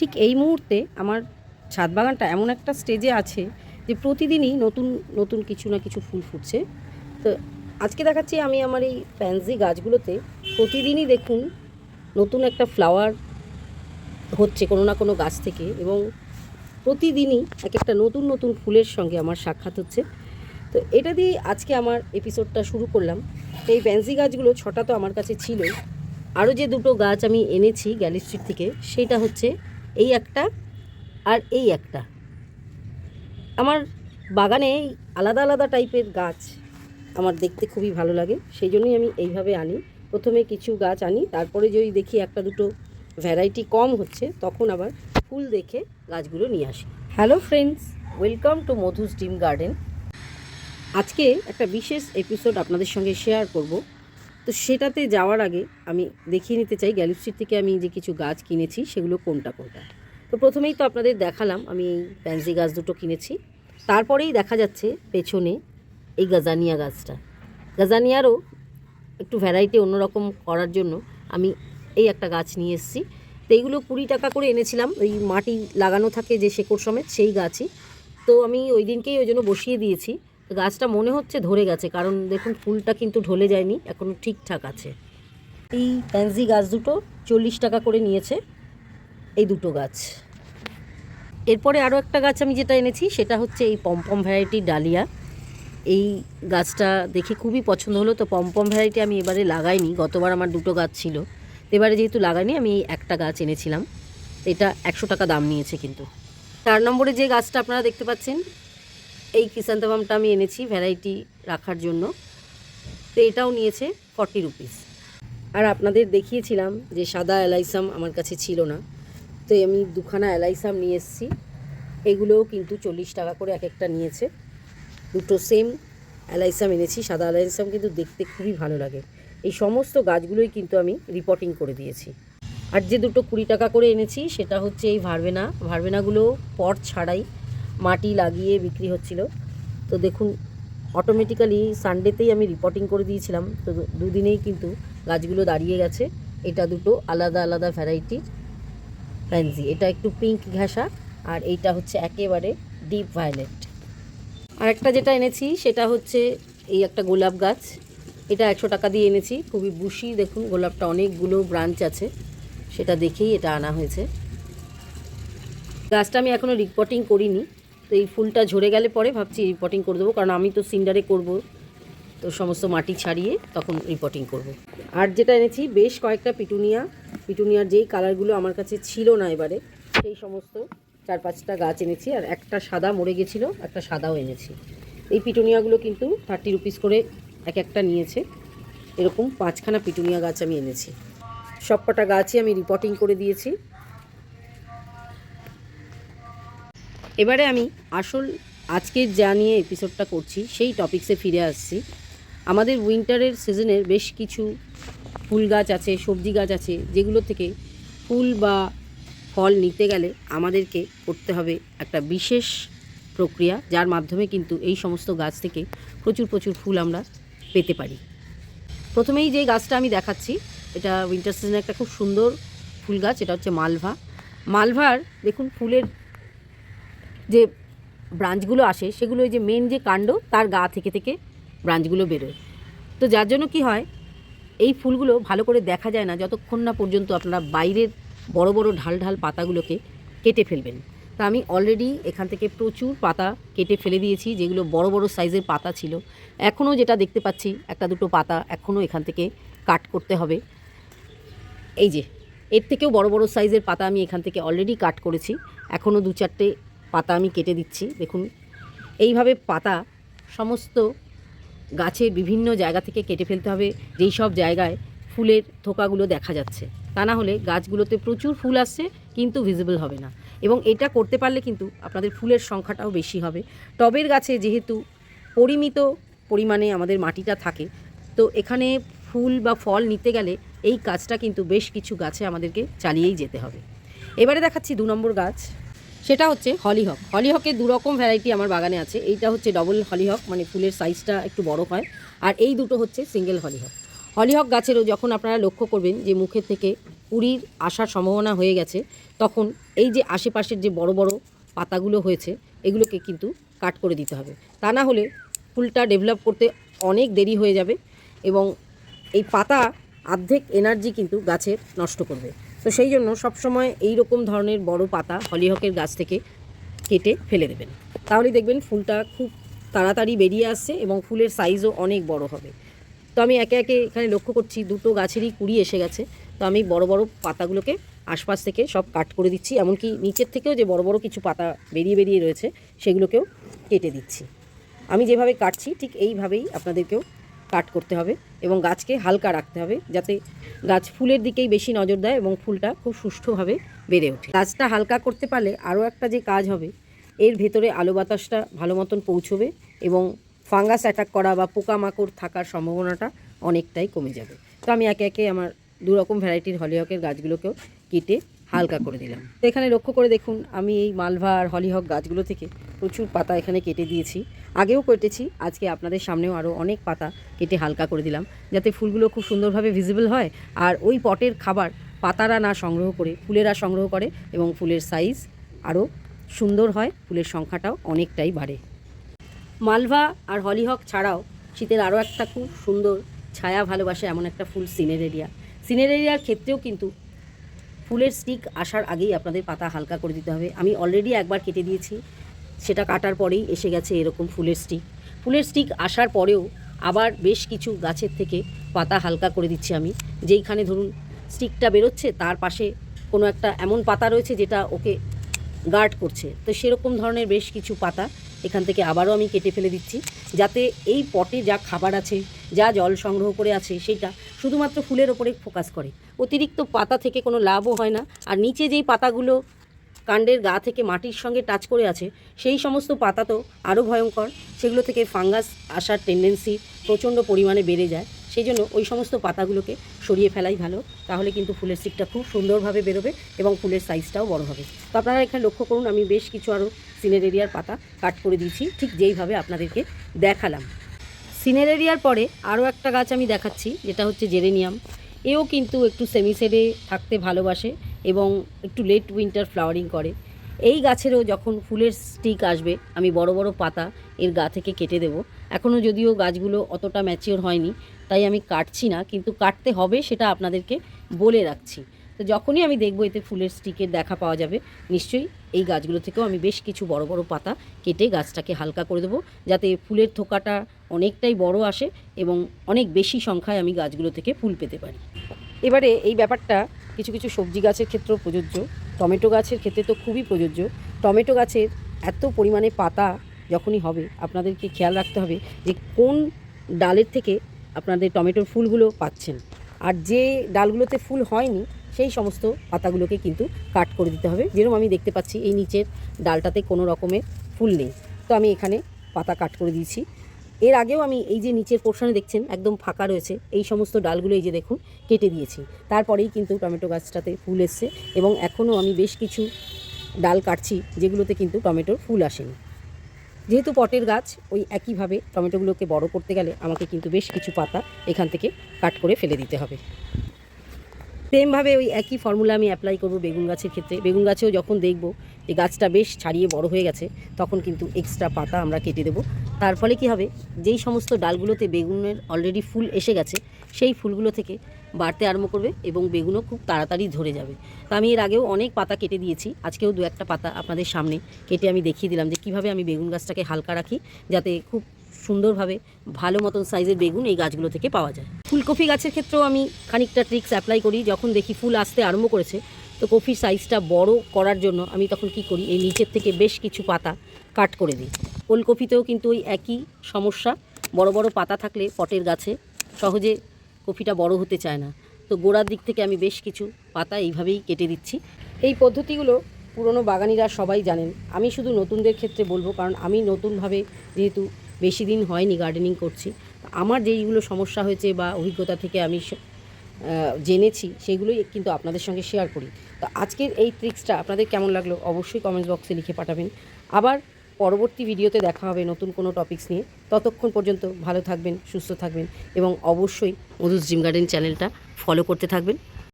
ঠিক এই মুহূর্তে আমার ছাদ বাগানটা এমন একটা স্টেজে আছে যে প্রতিদিনই নতুন নতুন কিছু না কিছু ফুল ফুটছে। তো আজকে দেখাচ্ছি আমি আমার এই প্যান্সি গাছগুলোতে প্রতিদিনই দেখুন নতুন একটা ফ্লাওয়ার হচ্ছে কোনো না কোনো গাছ থেকে এবং প্রতিদিনই এক একটা নতুন নতুন ফুলের সঙ্গে আমার সাক্ষাৎ হচ্ছে। তো এটা দিয়ে আজকে আমার এপিসোডটা শুরু করলাম। এই প্যান্সি গাছগুলো ছটা তো আমার কাছে ছিল আরও যে দুটো গাছ আমি এনেছি গ্যালি স্ট্রিট থেকে, সেটা হচ্ছে এই একটা আর এই একটা। আমার বাগানে আলাদা আলাদা টাইপের গাছ আমার দেখতে খুবই ভালো লাগে, সেই জন্যই আমি এইভাবে আনি। প্রথমে কিছু গাছ আনি, তারপরে যদি দেখি একটা দুটো ভ্যারাইটি কম হচ্ছে, তখন আবার ফুল দেখে গাছগুলো নিয়ে আসি। Hello friends welcome to Madhu's dream garden আজকে একটা বিশেষ এপিসোড আপনাদের সঙ্গে শেয়ার করব। তো সেটাতে যাওয়ার আগে আমি দেখিয়ে নিতে চাই গ্যালিপস্ট্রিট থেকে আমি যে কিছু গাছ কিনেছি, সেগুলো কোনটা কোনটা? তো প্রথমেই তো আপনাদের দেখালাম, আমি এই প্যান্সি গাছ দুটো কিনেছি। তারপরেই দেখা যাচ্ছে পেছনে এই গাজানিয়া গাছটা। গাজানিয়ারও একটু ভ্যারাইটি অন্যরকম করার জন্য আমি এই একটা গাছ নিয়ে এসেছি। তো এইগুলো কুড়ি টাকা করে এনেছিলাম, ওই মাটি লাগানো থাকে যে শেকড় সমেত, সেই গাছই। তো আমি ওই দিনকেই ওই জন্য বসিয়ে দিয়েছি। গাছটা মনে হচ্ছে ধরে গেছে, কারণ দেখুন ফুলটা কিন্তু ঢলে যায়নি এখনও ঠিকঠাক আছে। এই প্যান্সি গাছ দুটো চল্লিশ টাকা করে নিয়েছে, এই দুটো গাছ। এরপরে আরও একটা গাছ আমি যেটা এনেছি, সেটা হচ্ছে এই পম্পম ভ্যারাইটির ডালিয়া। এই গাছটা দেখে খুবই পছন্দ হলো, তো পম্পম ভ্যারাইটি আমি এবারে লাগাইনি, গতবার আমার দুটো গাছ ছিল। এবারে যেহেতু লাগাইনি, আমি একটা গাছ এনেছিলাম। এটা একশো টাকা দাম নিয়েছে কিন্তু। চার নম্বরে যে গাছটা আপনারা দেখতে পাচ্ছেন এই কিষান্তমামটা আমি এনেছি ভ্যারাইটি রাখার জন্য। তো এটাও নিয়েছে ফর্টি রুপিস। আর আপনাদের দেখিয়েছিলাম যে সাদা অ্যালাইসাম আমার কাছে ছিল না। তো আমি দুখানা অ্যালাইসাম নিয়ে এসেছি। এগুলোও কিন্তু চল্লিশ টাকা করে এক একটা নিয়েছে। দুটো সেম অ্যালাইসাম এনেছি। সাদা অ্যালাইসাম কিন্তু দেখতে খুবই ভালো লাগে। এই সমস্ত গাছগুলোই কিন্তু আমি রিপোর্টিং করে দিয়েছি। আর যে দুটো কুড়ি টাকা করে এনেছি, সেটা হচ্ছে এই ভারবেনা। ভারবেনাগুলো পট ছাড়াই মাটি লাগিয়ে বিক্রি হচ্ছিল। তো দেখুন অটোমেটিক্যালি সানডেতেই আমি রিপোর্টিং করে দিয়েছিলাম। তো দুদিনেই কিন্তু গাছগুলো দাঁড়িয়ে গেছে। এটা দুটো আলাদা আলাদা ভ্যারাইটির প্যান্সি এটা একটু পিঙ্ক ঘাসা আর এইটা হচ্ছে একেবারে ডিপ ভায়োলেট আর একটা যেটা এনেছি, সেটা হচ্ছে এই একটা গোলাপ গাছ। এটা একশো টাকা দিয়ে এনেছি। খুবই বুশি দেখুন, গোলাপটা অনেকগুলো ব্রাঞ্চ আছে। সেটা দেখেই এটা আনা হয়েছে। গাছটা আমি এখনও রিপোর্টিং করিনি। তো এই ফুলটা ঝরে গেলে পরে ভাবছি রিপোর্টিং করে দেবো, কারণ আমি তো সিন্ডারে করব। তো সমস্ত মাটি ছাড়িয়ে তখন রিপোর্টিং করব। আর যেটা এনেছি, বেশ কয়েকটা পিটুনিয়া। পিটুনিয়ার যেই কালারগুলো আমার কাছে ছিল না এবারে, সেই সমস্ত চার পাঁচটা গাছ এনেছি, আর একটা সাদা মরে গেছিল, একটা সাদাও এনেছি। এই পিটুনিয়াগুলো কিন্তু থার্টি রুপিস করে এক একটা নিয়েছে। এরকম পাঁচখানা পিটুনিয়া গাছ আমি এনেছি। সব কটা গাছই আমি রিপোর্টিং করে দিয়েছি। এবারে আমি আসল আজকের যা নিয়ে এপিসোডটা করছি, সেই টপিক্সে ফিরে আসছি। আমাদের উইন্টারের সিজনের বেশ কিছু ফুল গাছ আছে, সবজি গাছ আছে, যেগুলো থেকে ফুল বা ফল নিতে গেলে আমাদেরকে করতে হবে একটা বিশেষ প্রক্রিয়া, যার মাধ্যমে কিন্তু এই সমস্ত গাছ থেকে প্রচুর প্রচুর ফুল আমরা পেতে পারি। প্রথমেই যে গাছটা আমি দেখাচ্ছি, এটা উইন্টার সিজনে একটা খুব সুন্দর ফুল গাছ, এটা হচ্ছে মালভা। মালভার, দেখুন, ফুলের যে ব্রাঞ্চগুলো আসে, সেগুলো ওই যে মেন যে কাণ্ড, তার গা থেকে থেকে ব্রাঞ্চগুলো বেরোয়। তো যার জন্য কি হয়, এই ফুলগুলো ভালো করে দেখা যায় না যতক্ষণ না পর্যন্ত আপনারা বাইরের বড় বড় ঢাল ঢাল পাতাগুলোকে কেটে ফেলবেন। তা আমি অলরেডি এখান থেকে প্রচুর পাতা কেটে ফেলে দিয়েছি, যেগুলো বড় বড় সাইজের পাতা ছিল। এখনও যেটা দেখতে পাচ্ছি, একটা দুটো পাতা এখনও এখান থেকে কাট করতে হবে। এই যে, এর থেকেও বড় বড় সাইজের পাতা আমি এখান থেকে অলরেডি কাট করেছি। এখনও দু চারটে পাতা আমি কেটে দিচ্ছি, দেখুন। এইভাবে পাতা সমস্ত গাছের বিভিন্ন জায়গা থেকে কেটে ফেলতে হবে, যেই সব জায়গায় ফুলের থোকাগুলো দেখা যাচ্ছে। তা না হলে গাছগুলোতে প্রচুর ফুল আসছে, কিন্তু ভিজিবল হবে না। এবং এটা করতে পারলে কিন্তু আপনাদের ফুলের সংখ্যাটাও বেশি হবে। টবের গাছে যেহেতু পরিমিত পরিমাণে আমাদের মাটিটা থাকে, তো এখানে ফুল বা ফল নিতে গেলে এই কাজটা কিন্তু বেশ কিছু গাছে আমাদেরকে চালিয়েই যেতে হবে। এবারে দেখাচ্ছি দু নম্বর গাছ। সেটা হচ্ছে হলিহক হলিহকের দু রকম ভ্যারাইটি আমার বাগানে আছে। এইটা হচ্ছে ডবল হলিহক মানে ফুলের সাইজটা একটু বড় হয়। আর এই দুটো হচ্ছে সিঙ্গেল হলিহক হলিহক গাছেরও যখন আপনারা লক্ষ্য করবেন যে মুখের থেকে কুড়ির আসার সম্ভাবনা হয়ে গেছে, তখন এই যে আশেপাশের যে বড় বড় পাতাগুলো হয়েছে, এগুলোকে কিন্তু কাট করে দিতে হবে। তা না হলে ফুলটা ডেভেলপ করতে অনেক দেরি হয়ে যাবে এবং এই পাতা অর্ধেক এনার্জি কিন্তু গাছের নষ্ট করবে। তো সেই জন্য সবসময় এই রকম ধরনের বড় পাতা হলিহকের গাছ থেকে কেটে ফেলে দেবেন। তাহলেই দেখবেন ফুলটা খুব তাড়াতাড়ি বেরিয়ে আসছে এবং ফুলের সাইজও অনেক বড় হবে। তো আমি একে একে এখানে লক্ষ্য করছি, দুটো গাছেরই কুড়ি এসে গেছে। তো আমি বড় বড় পাতাগুলোকে আশপাশ থেকে সব কাট করে দিচ্ছি, এমনকি নিচের থেকেও যে বড় বড় কিছু পাতা বেরিয়ে বেরিয়ে রয়েছে, সেগুলোকেও কেটে দিচ্ছি। আমি যেভাবে কাটছি, ঠিক এইভাবেই আপনাদেরকেও কাট করতে হবে এবং গাছকে হালকা রাখতে হবে যাতে গাছ ফুলের দিকেই বেশি নজর দেয় এবং ফুলটা খুব সুষ্ঠুভাবে বেড়ে ওঠে। গাছটা হালকা করতে পারলে আরও একটা যে কাজ হবে, এর ভেতরে আলো বাতাসটা ভালো মতন পৌঁছবে এবং ফাঙ্গাস অ্যাটাক করা বা পোকামাকড় থাকার সম্ভাবনাটা অনেকটাই কমে যাবে। তো আমি একে একে আমার দু রকম ভ্যারাইটির হলিহকের গাছগুলোকেও কেটে হালকা করে দিলাম। এখানে লক্ষ্য করে দেখুন, আমি এই মালভা আর হলিহক গাছগুলো থেকে প্রচুর পাতা এখানে কেটে দিয়েছি। আগেও কেটেছি, আজকে আপনাদের সামনেও আরও অনেক পাতা কেটে হালকা করে দিলাম, যাতে ফুলগুলো খুব সুন্দরভাবে ভিজিবল হয় আর ওই পটের খাবার পাতারা না সংগ্রহ করে, ফুলেরা সংগ্রহ করে এবং ফুলের সাইজ আরও সুন্দর হয়, ফুলের সংখ্যাটাও অনেকটাই বাড়ে। মালভা আর হলিহক ছাড়াও শীতের আরও একটা খুব সুন্দর ছায়া ভালোবাসে এমন একটা ফুল সিনেরেরিয়া সিনেরেরিয়ার ক্ষেত্রেও কিন্তু ফুলের স্টিক আসার আগেই আপনাদের পাতা হালকা করে দিতে হবে। আমি অলরেডি একবার কেটে দিয়েছি, সেটা কাটার পরেই এসে গেছে এরকম ফুলের স্টিক ফুলের স্টিক আসার পরেও আবার বেশ কিছু গাছের থেকে পাতা হালকা করে দিচ্ছি আমি। যেইখানে ধরুন স্টিকটা বেরোচ্ছে, তার পাশে কোনো একটা এমন পাতা রয়েছে যেটা ওকে গার্ড করছে। তো সেরকম ধরনের বেশ কিছু পাতা এখান থেকে আবারও আমি কেটে ফেলে দিচ্ছি। যাতে এই পটে যা খাবার আছে যা জল সংগ্রহ করে আছে সেটা শুধুমাত্র ফুলের ওপরে ফোকাস করে। অতিরিক্ত পাতা থেকে কোনো লাভও হয় না। আর নিচে যেই পাতাগুলো কাণ্ডের গা থেকে মাটির সঙ্গে টাচ করে আছে, সেই সমস্ত পাতা তো আরও ভয়ঙ্কর। সেগুলো থেকে ফাঙ্গাস আসার টেন্ডেন্সি প্রচণ্ড পরিমাণে বেড়ে যায়। সেই জন্য ওই সমস্ত পাতাগুলোকে সরিয়ে ফেলাই ভালো। তাহলে কিন্তু ফুলের স্টিকটা খুব সুন্দরভাবে বেরোবে এবং ফুলের সাইজটাও বড় হবে। তো আপনারা এখানে লক্ষ্য করুন, আমি বেশ কিছু আরও সিনেরেরিয়ার পাতা কাট করে দিয়েছি। ঠিক যেইভাবে আপনাদেরকে দেখালাম। সিনেরেরিয়ার পরে আরও একটা গাছ আমি দেখাচ্ছি, যেটা হচ্ছে জেরেনিয়াম। এও কিন্তু একটু সেমিসেডে থাকতে ভালোবাসে এবং একটু লেট উইন্টার ফ্লাওয়ারিং করে। এই গাছেরও যখন ফুলের স্টিক আসবে, আমি বড় বড় পাতা এর গা থেকে কেটে দেব। এখনও যদিও গাছগুলো অতটা ম্যাচিওর হয়নি, তাই আমি কাটছি না, কিন্তু কাটতে হবে সেটা আপনাদেরকে বলে রাখছি। তো যখনই আমি দেখব এতে ফুলের স্টিকের দেখা পাওয়া যাবে, নিশ্চয়ই এই গাছগুলো থেকেও আমি বেশ কিছু বড় বড় পাতা কেটে গাছটাকে হালকা করে দেবো, যাতে ফুলের থোকাটা অনেকটাই বড় আসে এবং অনেক বেশি সংখ্যায় আমি গাছগুলো থেকে ফুল পেতে পারি। এবারে এই ব্যাপারটা কিছু কিছু সবজি গাছের ক্ষেত্রেও প্রযোজ্য, টমেটো গাছের ক্ষেত্রে তো খুবই প্রযোজ্য। টমেটো গাছের এত পরিমাণে পাতা যখনই হবে, আপনাদেরকে খেয়াল রাখতে হবে যে কোন ডালের থেকে আপনাদের টমেটোর ফুলগুলো পাচ্ছেন। আর যে ডালগুলোতে ফুল হয়নি সেই সমস্ত পাতাগুলোকে কিন্তু কাট করে দিতে হবে। যেরকম আমি দেখতে পাচ্ছি, এই নিচের ডালটাতে কোনো রকমের ফুল নেই। তো আমি এখানে পাতা কাট করে দিয়েছি। এর আগেও আমি এই যে নিচের পোর্শনে দেখছেন, একদম ফাঁকা রয়েছে। এই সমস্ত ডালগুলো এই যে দেখুন, কেটে দিয়েছি। তারপরেই কিন্তু টমেটো গাছটাতে ফুল এসছে এবং এখনও আমি বেশ কিছু ডাল কাটছি, যেগুলোতে কিন্তু টমেটোর ফুল আসেনি। যেহেতু পটের গাছ, ওই একইভাবে টমেটোগুলোকে বড় করতে গেলে আমাকে কিন্তু বেশ কিছু পাতা এখান থেকে কাট করে ফেলে দিতে হবে। সেমভাবে ওই একই ফর্মুলা আমি অ্যাপ্লাই করব বেগুন গাছের ক্ষেত্রে। বেগুন গাছেও যখন দেখব যে গাছটা বেশ ছাড়িয়ে বড় হয়ে গেছে, তখন কিন্তু এক্সট্রা পাতা আমরা কেটে দেবো। তার ফলে কি হবে? যেই সমস্ত ডালগুলোতে বেগুনের অলরেডি ফুল এসে গেছে, সেই ফুলগুলো থেকে বাড়তে আরম্ভ করবে এবং বেগুনও খুব তাড়াতাড়ি ধরে যাবে। তা আমি এর আগেও অনেক পাতা কেটে দিয়েছি, আজকেও দু একটা পাতা আপনাদের সামনে কেটে আমি দেখিয়ে দিলাম যে কীভাবে আমি বেগুন গাছটাকে হালকা রাখি, যাতে খুব সুন্দরভাবে ভালো মতন সাইজের বেগুন এই গাছগুলো থেকে পাওয়া যায়। ফুলকপি গাছের ক্ষেত্রেও আমি খানিকটা ট্রিক্স অ্যাপ্লাই করি। যখন দেখি ফুল আসতে আরম্ভ করেছে, তো কফির সাইজটা বড় করার জন্য আমি তখন কি করি, এই নিচের থেকে বেশ কিছু পাতা কাট করে দিই। ওলকপিতেও কিন্তু ওই একই সমস্যা, বড় বড় পাতা থাকলে পটের গাছে সহজে কফিটা বড় হতে চায় না। তো গোড়ার দিক থেকে আমি বেশ কিছু পাতা এইভাবেই কেটে দিচ্ছি। এই পদ্ধতিগুলো পুরনো বাগানিরা সবাই জানেন। আমি শুধু নতুনদের ক্ষেত্রে বলব, কারণ আমি নতুনভাবে যেহেতু বেশি দিন হয়নি গার্ডেনিং করছি। আমার যেইগুলো সমস্যা হয়েছে বা অভিজ্ঞতা থেকে আমি জেনেছি, সেগুলোই কিন্তু আপনাদের সঙ্গে শেয়ার করি। তো আজকের এই ট্রিক্সটা আপনাদের কেমন লাগল অবশ্যই কমেন্টস বক্সে লিখে পাঠাবেন। আবার পরবর্তী ভিডিওতে দেখা হবে নতুন কোনো টপিকস নিয়ে। ততক্ষণ পর্যন্ত ভালো থাকবেন, সুস্থ থাকবেন এবং অবশ্যই মধুস জিম গার্ডেন চ্যানেলটা ফলো করতে থাকবেন।